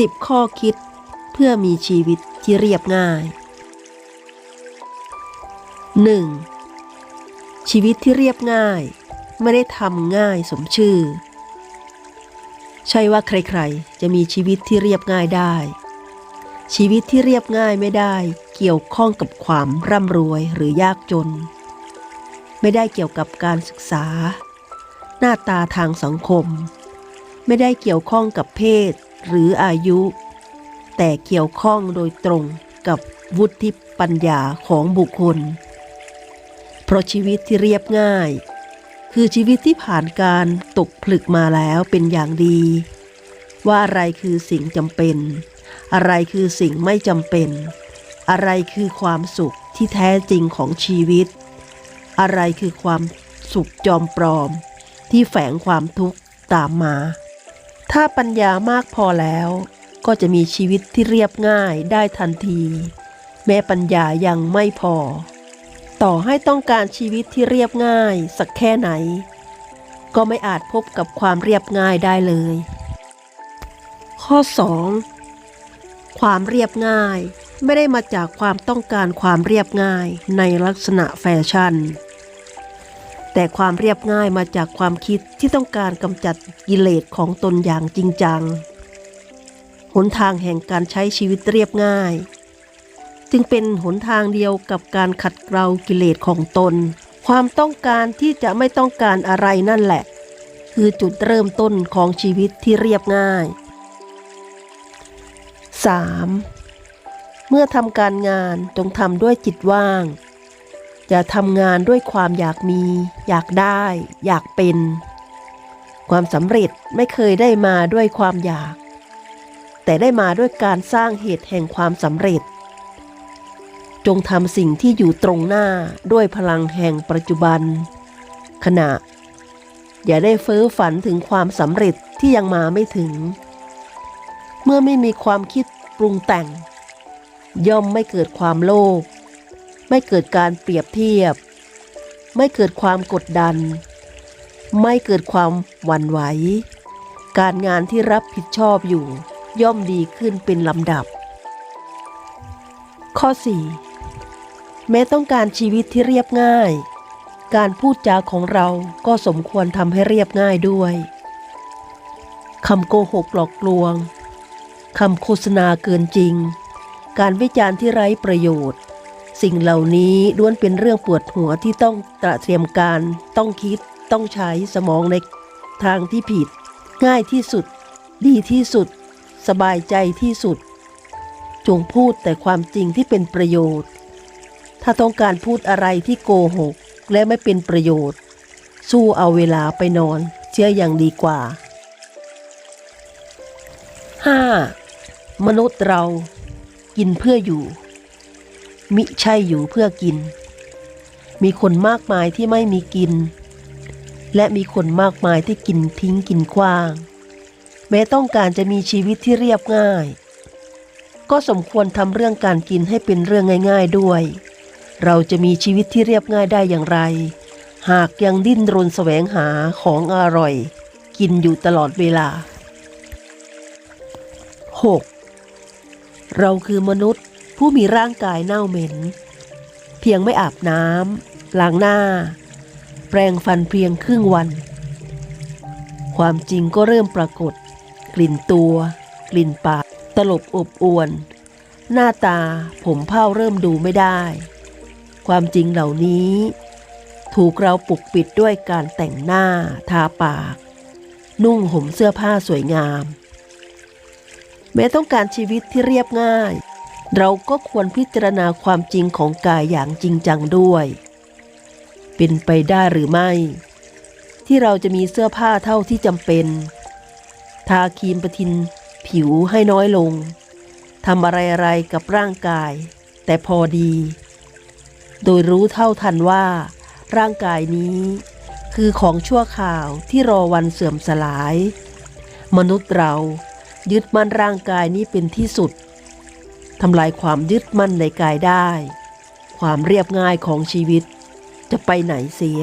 10ข้อคิดเพื่อมีชีวิตที่เรียบง่าย 1. ชีวิตที่เรียบง่าย ไม่ได้ทำง่ายสมชื่อ ใช่ว่าใครๆ จะมีชีวิตที่เรียบง่ายได้ ชีวิตที่เรียบง่ายไม่ได้เกี่ยวข้องกับความร่ำรวยหรือยากจน ไม่ได้เกี่ยวกับการศึกษา หน้าตาทางสังคม ไม่ได้เกี่ยวข้องกับเพศ หรืออายุ แต่เกี่ยวข้องโดยตรงกับวุฒิปัญญาของบุคคล เพราะชีวิตที่เรียบง่าย คือชีวิตที่ผ่านการตกผลึกมาแล้วเป็นอย่างดี ว่าอะไรคือสิ่งจำเป็น อะไรคือสิ่งไม่จำเป็น อะไรคือความสุขที่แท้จริงของชีวิต อะไรคือความสุขจอมปลอมที่แฝงความทุกข์ตามมา ถ้าปัญญามากพอแล้ว ก็จะมีชีวิตที่เรียบง่ายได้ทันที แม้ปัญญายังไม่พอ ต่อให้ต้องการชีวิตที่เรียบง่ายสักแค่ไหน ก็ไม่อาจพบกับความเรียบง่ายได้เลย ข้อ 2. ความเรียบง่ายไม่ได้มาจากความต้องการความเรียบง่ายในลักษณะแฟชั่น แต่ความเรียบง่ายมาจากความคิดที่ต้องการกำจัดกิเลสของตนอย่างจริงจัง หนทางแห่งการใช้ชีวิตเรียบง่าย จึงเป็นหนทางเดียวกับการขัดเกลากิเลสของตน ความต้องการที่จะไม่ต้องการอะไรนั่นแหละ คือจุดเริ่มต้นของชีวิตที่เรียบง่าย 3. เมื่อทำการงานจงทำด้วยจิตว่าง อย่าทำงานด้วยความอยากมี อยากได้ อยากเป็น ความสำเร็จไม่เคยได้มาด้วยความอยาก แต่ได้มาด้วยการสร้างเหตุแห่งความสำเร็จ จงทำสิ่งที่อยู่ตรงหน้าด้วยพลังแห่งปัจจุบัน ขณะ อย่าได้เฟ้อฝันถึงความสำเร็จที่ยังมาไม่ถึง เมื่อไม่มีความคิดปรุงแต่ง ย่อมไม่เกิดความโลภ ไม่เกิดการเปรียบเทียบ ไม่เกิดความกดดัน ไม่เกิดความหวั่นไหว การงานที่รับผิดชอบอยู่ ย่อมดีขึ้นเป็นลำดับ ข้อ 4 แม้ต้องการชีวิตที่เรียบง่าย การพูดจาของเราก็สมควรทำให้เรียบง่ายด้วยคำโกหกหลอกลวงคำโฆษณาเกินจริง การวิจารณ์ที่ไร้ประโยชน์ สิ่งเหล่านี้ล้วนเป็นเรื่องปวดหัวที่ต้องตระเตรียมการ ต้องคิด ต้องใช้สมองในทางที่ผิด ง่ายที่สุด ดีที่สุด สบายใจที่สุด จงพูดแต่ความจริงที่เป็นประโยชน์ ถ้าต้องการพูดอะไรที่โกหก และไม่เป็นประโยชน์ สู้เอาเวลาไปนอนเชื่ออย่างดีกว่า 5. มนุษย์เรากินเพื่ออยู่ มิใช่อยู่เพื่อกิน มีคนมากมายที่ไม่มีกิน และมีคนมากมายที่กินทิ้งกินขว้าง แม้ต้องการจะมีชีวิตที่เรียบง่าย ก็สมควรทำเรื่องการกินให้เป็นเรื่องง่าย ๆด้วย เราจะมีชีวิตที่เรียบง่ายได้อย่างไร หากยังดิ้นรนแสวงหาของอร่อย กินอยู่ตลอดเวลา 6. เราคือมนุษย์ ผู้มีร่างกายเน่าเหม็น เพียงไม่อาบน้ำล้างหน้า แปรงฟันเพียงครึ่งวัน ความจริงก็เริ่มปรากฏ กลิ่นตัว กลิ่นปากตลบอบอวน หน้าตาผมเผ้าเริ่มดูไม่ได้ ความจริงเหล่านี้ ถูกเราปกปิดด้วยการแต่งหน้า ทาปาก นุ่งห่มเสื้อผ้าสวยงามแม้ต้องการชีวิตที่เรียบง่าย เราก็ควรพิจารณาความจริงของกายอย่างจริงจังด้วย เป็นไปได้หรือไม่ ที่เราจะมีเสื้อผ้าเท่าที่จำเป็น ทาครีมประทินผิวให้น้อยลงทำอะไรๆกับร่างกาย แต่พอดี โดยรู้เท่าทันว่า ร่างกายนี้คือของชั่วข่าวที่รอวันเสื่อมสลาย มนุษย์เรายึดมั่นร่างกายนี้เป็นที่สุด ทำลายความยึดมั่นในกายได้ ความเรียบง่ายของชีวิต จะไปไหนเสีย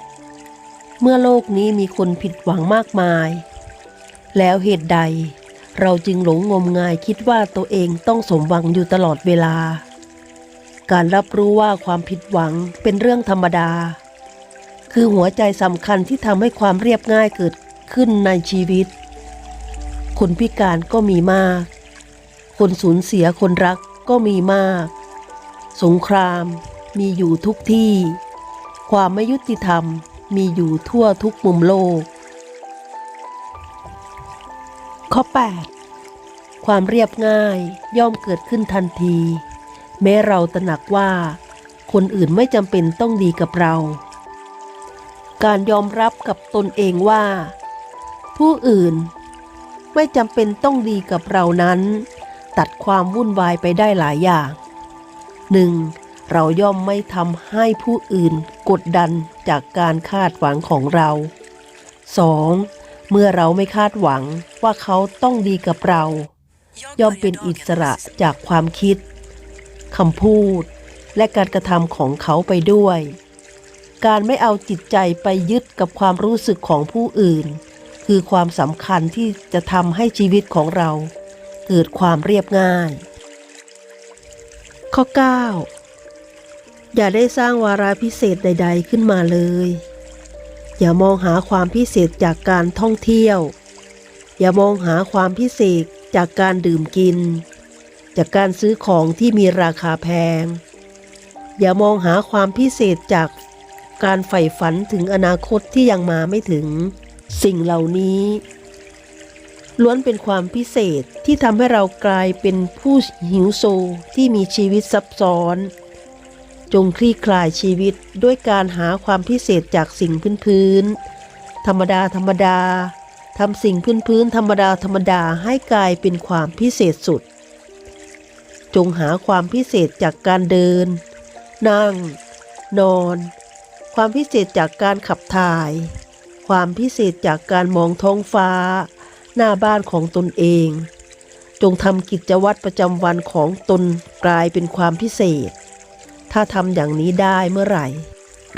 7. เมื่อโลกนี้มีคนผิดหวังมากมาย แล้วเหตุใด เราจึงหลงงมงายคิดว่าตัวเองต้องสมหวังอยู่ตลอดเวลา การรับรู้ว่าความผิดหวังเป็นเรื่องธรรมดา คือหัวใจสำคัญที่ทำให้ความเรียบง่ายเกิดขึ้นในชีวิตคนพิการก็มีมาก คนสูญเสียคนรักก็มีมาก สงครามมีอยู่ทุกที่ ความไม่ยุติธรรมมีอยู่ทั่วทุกมุมโลก ข้อ 8 ความเรียบง่ายย่อมเกิดขึ้นทันที แม้เราตระหนักว่า คนอื่นไม่จำเป็นต้องดีกับเรา การยอมรับกับตนเองว่า ผู้อื่นไม่จำเป็นต้องดีกับเรานั้น ตัดความวุ่นวายไปได้หลายอย่าง 1. เราย่อมไม่ทำให้ผู้อื่นกดดันจากการคาดหวังของเรา 2. เมื่อเราไม่คาดหวังว่าเขาต้องดีกับเรา ย่อมเป็นอิสระจากความคิดคำพูดและการกระทำของเขาไปด้วย การไม่เอาจิตใจไปยึดกับความรู้สึกของผู้อื่น คือความสำคัญที่จะทำให้ชีวิตของเรา เกิดความเรียบง่าย ข้อ 9 อย่าได้สร้างวาระพิเศษใด ๆ ขึ้นมาเลย อย่ามองหาความพิเศษจากการท่องเที่ยว อย่ามองหาความพิเศษจากการดื่มกิน จากการซื้อของที่มีราคาแพง อย่ามองหาความพิเศษจากการใฝ่ฝันถึงอนาคตที่ยังมาไม่ถึง สิ่งเหล่านี้ ล้วนเป็นความพิเศษที่ทำให้เรากลายเป็นผู้หิวโซที่มีชีวิตซับซ้อน จงคลี่คลายชีวิตด้วยการหาความพิเศษจากสิ่งพื้นๆธรรมดาธรรมดาทำสิ่งพื้นๆธรรมดาธรรมดาให้กลายเป็นความพิเศษสุด จงหาความพิเศษจากการเดิน นั่ง นอน ความพิเศษจากการขับถ่าย ความพิเศษจากการมองท้องฟ้า หน้าบ้านของตนเอง จงทำกิจวัตรประจำวันของตนกลายเป็นความพิเศษ ถ้าทำอย่างนี้ได้เมื่อไหร่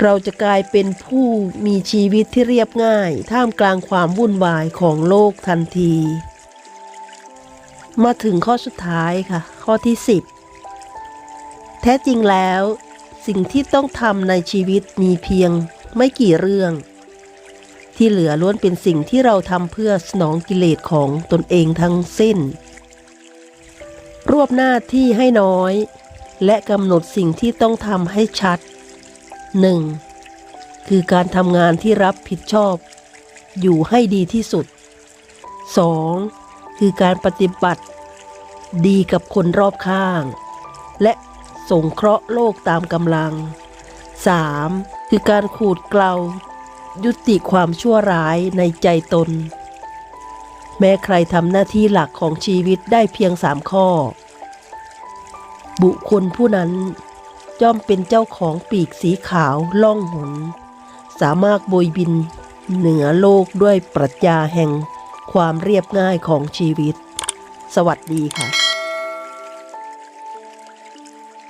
เราจะกลายเป็นผู้มีชีวิตที่เรียบง่าย ท่ามกลางความวุ่นวายของโลกทันที มาถึงข้อสุดท้ายค่ะ ข้อที่ 10 แท้จริงแล้ว สิ่งที่ต้องทำในชีวิตมีเพียงไม่กี่เรื่อง ที่เหลือล้วนเป็นสิ่งที่เราทำเพื่อสนองกิเลสของตนเองทั้งสิ้น รวบหน้าที่ให้น้อย และกำหนดสิ่งที่ต้องทำให้ชัด 1. คือการทำงานที่รับผิดชอบ อยู่ให้ดีที่สุด 2. คือการปฏิบัติ ดีกับคนรอบข้าง และสงเคราะห์โลกตามกำลัง 3. คือการขูดเกลา ยุติความชั่วร้ายในใจตน แม้ใครทำหน้าที่หลักของชีวิตได้เพียงสามข้อ บุคคลผู้นั้นย่อมเป็นเจ้าของปีกสีขาวล่องหน สามารถโบยบินเหนือโลกด้วยปรัชญาแห่งความเรียบง่ายของชีวิต สวัสดีค่ะ